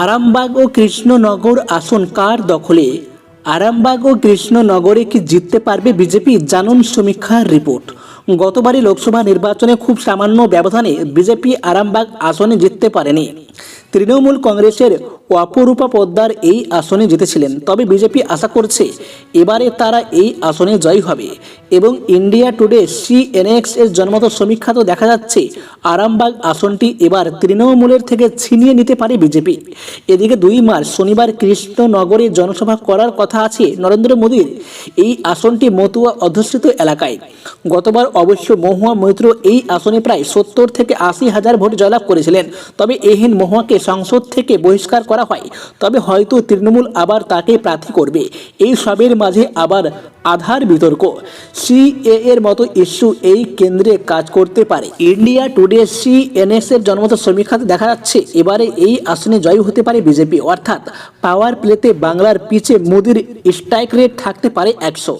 আরামবাগ ও কৃষ্ণনগর আসন কার দখলে? আরামবাগ ও কৃষ্ণনগরে কি জিততে পারবে বিজেপি? জানুন সমীক্ষার রিপোর্ট। গতবারই লোকসভা নির্বাচনে খুব সামান্য ব্যবধানে বিজেপি আরামবাগ আসনে জিততে পারেনি। তৃণমূল কংগ্রেসের অপরূপা পদ্মার এই আসনে জিতেছিলেন। তবে বিজেপি আশা করছে, এবারে তারা এই আসনে জয় হবে। এবং ইন্ডিয়া টুডে সিএনএক্স এর জন্মত সমীক্ষা তো দেখা যাচ্ছে। আরামবাগ আসনটি এবার তৃণমূলের থেকে ছিনিয়ে নিতে পারে বিজেপি। এদিকে দুই মার্চ শনিবার কৃষ্ণনগরে জনসভা করার কথা আছে নরেন্দ্র মোদীর। এই আসনটি মতুয়া অধ্যুষিত এলাকায়। গতবার অবশ্য মহুয়া মৈত্র এই আসনে প্রায় সত্তর থেকে আশি হাজার ভোট জয়লাভ করেছিলেন। তবে এহেন মহুয়াকে সংসদ থেকে বহিষ্কার করা হয়। তবে হয়তো তৃণমূল আবার তাকে প্রার্থী করবে। এই সবের মাঝে আবার আধার বিতর্ক। সিএ এর মতো ইস্যু এই কেন্দ্রে কাজ করতে পারে। ইন্ডিয়া টুডে সি সিএনএস এর জন্মত সমীক্ষাতে দেখা যাচ্ছে, এবারে এই আসনে জয়ী হতে পারে বিজেপি। অর্থাৎ পাওয়ার প্লেতে বাংলার পিছে মোদির স্ট্রাইক রেট থাকতে পারে একশো।